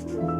思。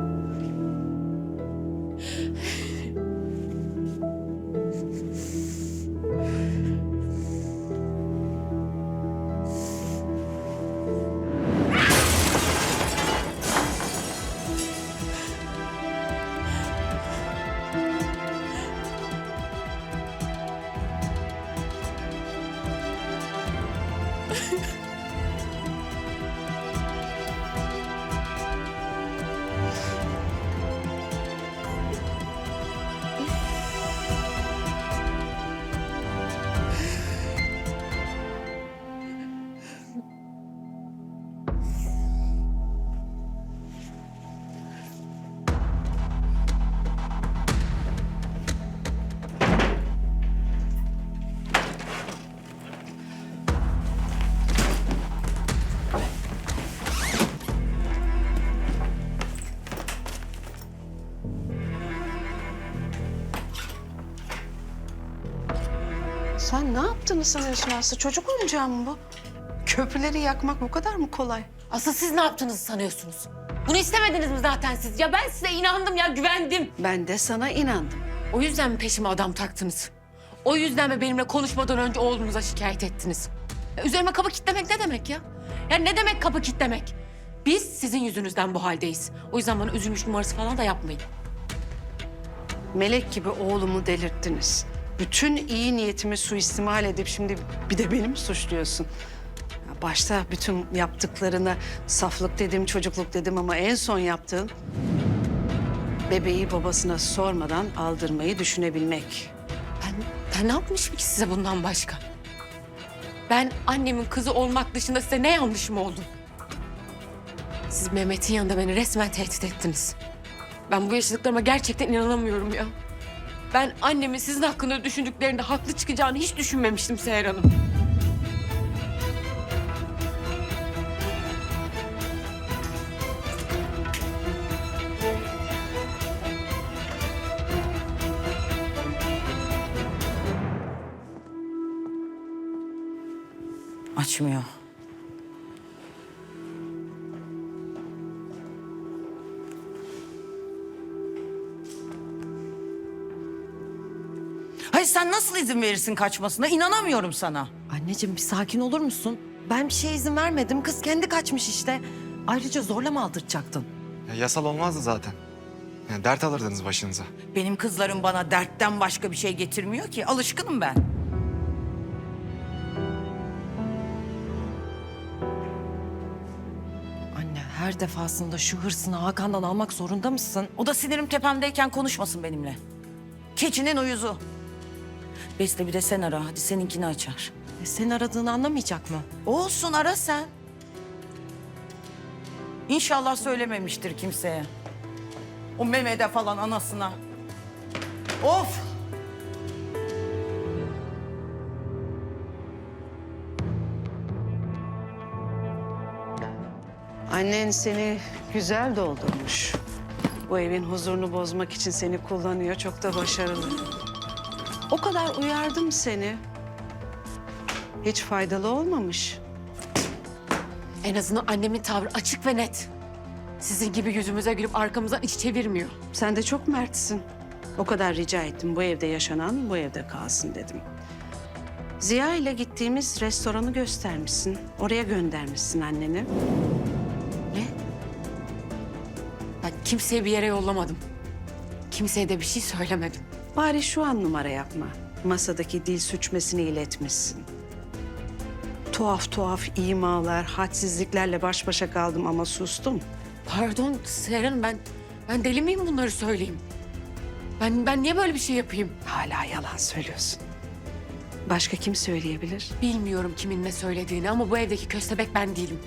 Sen ne yaptığını sanıyorsun Aslı? Çocuk oyuncağı mı bu? Köprüleri yakmak bu kadar mı kolay? Asıl siz ne yaptığınızı sanıyorsunuz? Bunu istemediniz mi zaten siz? Ya ben size inandım ya güvendim. Ben de sana inandım. O yüzden mi peşime adam taktınız? O yüzden mi benimle konuşmadan önce oğlunuza şikayet ettiniz? Ya üzerime kapı kitlemek ne demek ya? Ya ne demek kapı kitlemek? Biz sizin yüzünüzden bu haldeyiz. O yüzden bana üzülmüş numarası falan da yapmayın. Melek gibi oğlumu delirttiniz. Bütün iyi niyetimi suistimal edip şimdi bir de beni mi suçluyorsun? Başta bütün yaptıklarına saflık dedim, çocukluk dedim ama en son yaptığın... ...bebeği babasına sormadan aldırmayı düşünebilmek. Ben, ben ne yapmışım ki size bundan başka? Ben annemin kızı olmak dışında size ne yanlışım oldum? Siz Mehmet'in yanında beni resmen tehdit ettiniz. Ben bu yaşadıklarıma gerçekten inanamıyorum ya. Ben annemin sizin hakkında düşündüklerinde haklı çıkacağını hiç düşünmemiştim Seher Hanım. Açmıyor. Hayır sen nasıl izin verirsin kaçmasına? İnanamıyorum sana. Anneciğim bir sakin olur musun? Ben bir şeye izin vermedim. Kız kendi kaçmış işte. Ayrıca zorla mı aldıracaktın? Ya yasal olmazdı zaten. Yani dert alırdınız başınıza. Benim kızlarım bana dertten başka bir şey getirmiyor ki. Alışkınım ben. Anne her defasında şu hırsını Hakan'dan almak zorunda mısın? O da sinirim tepemdeyken konuşmasın benimle. Keçinin uyuzu. Beste bir de sen ara. Hadi seninkini açar. E, senin aradığını anlamayacak mı? Olsun ara sen. İnşallah söylememiştir kimseye. O Mehmet'e falan anasına. Of! Annen seni güzel doldurmuş. Bu evin huzurunu bozmak için seni kullanıyor. Çok da başarılı. O kadar uyardım seni. Hiç faydalı olmamış. En azından annemin tavrı açık ve net. Sizin gibi yüzümüze gülüp arkamızdan iç çevirmiyor. Sen de çok mertsin. O kadar rica ettim. Bu evde yaşanan bu evde kalsın dedim. Ziya ile gittiğimiz restoranı göstermişsin. Oraya göndermişsin anneni. Ne? Ben kimseyi bir yere yollamadım. Kimseye de bir şey söylemedim. Bari şu an numara yapma. Masadaki dil sürçmesini iletmişsin. Tuhaf tuhaf imalar, hadsizliklerle baş başa kaldım ama sustum. Pardon Hanım ben, ben deli miyim bunları söyleyeyim? Ben, ben niye böyle bir şey yapayım? Hala yalan söylüyorsun. Başka kim söyleyebilir? Bilmiyorum kimin ne söylediğini ama bu evdeki köstebek ben değilim.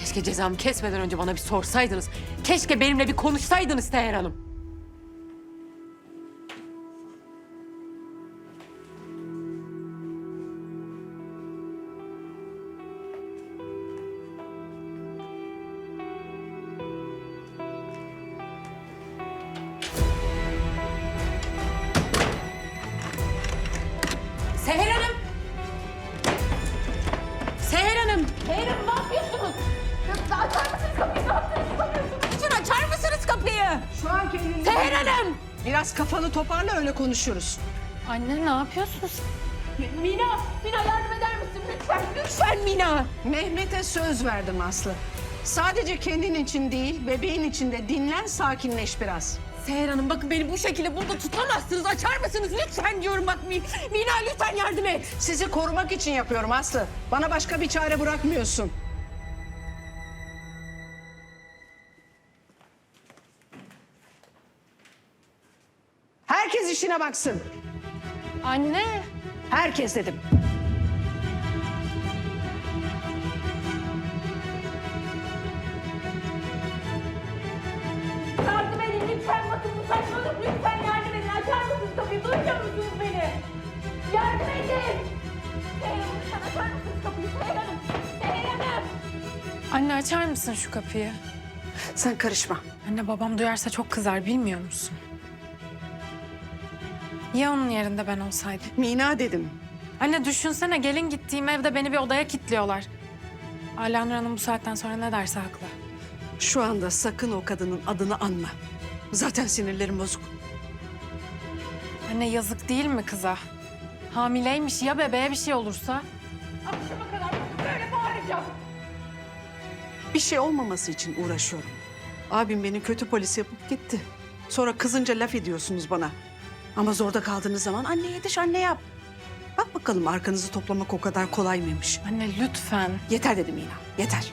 Keşke cezamı kesmeden önce bana bir sorsaydınız. Keşke benimle bir konuşsaydınız Seher Hanım. Biraz kafanı toparla öyle konuşuruz. Anne ne yapıyorsun Mina, Mina yardım eder misin lütfen? Lütfen Mina. Mehmet'e söz verdim Aslı. Sadece kendin için değil, bebeğin için de dinlen, sakinleş biraz. Seher Hanım bakın beni bu şekilde burada tutamazsınız. Açar mısınız? Lütfen diyorum bak Mi- Mina lütfen yardım et. Sizi korumak için yapıyorum Aslı. Bana başka bir çare bırakmıyorsun. İşine baksın. Anne. Herkes dedim. Yardım edin lütfen bakın bu saçmalık lütfen yardım edin. Açar mısınız kapıyı? Duymuyor musunuz beni? Yardım edin. Seher Hanım lütfen açar mısınız kapıyı? Seher Hanım. Seher Hanım. Anne açar mısın şu kapıyı? Sen karışma. Anne babam duyarsa çok kızar bilmiyor musun? Ya onun yerinde ben olsaydım? Mina dedim. Anne düşünsene gelin gittiğim evde beni bir odaya kilitliyorlar. Alanur Hanım bu saatten sonra ne derse haklı. Şu anda sakın o kadının adını anma. Zaten sinirlerim bozuk. Anne yazık değil mi kıza? Hamileymiş ya bebeğe bir şey olursa? Akşama kadar böyle bağıracağım. Bir şey olmaması için uğraşıyorum. Abim beni kötü polis yapıp gitti. Sonra kızınca laf ediyorsunuz bana. Ama zorda kaldığınız zaman anne yetiş anne yap. Bak bakalım arkanızı toplamak o kadar kolay mıymış? Anne lütfen. Yeter dedim Mina, yeter.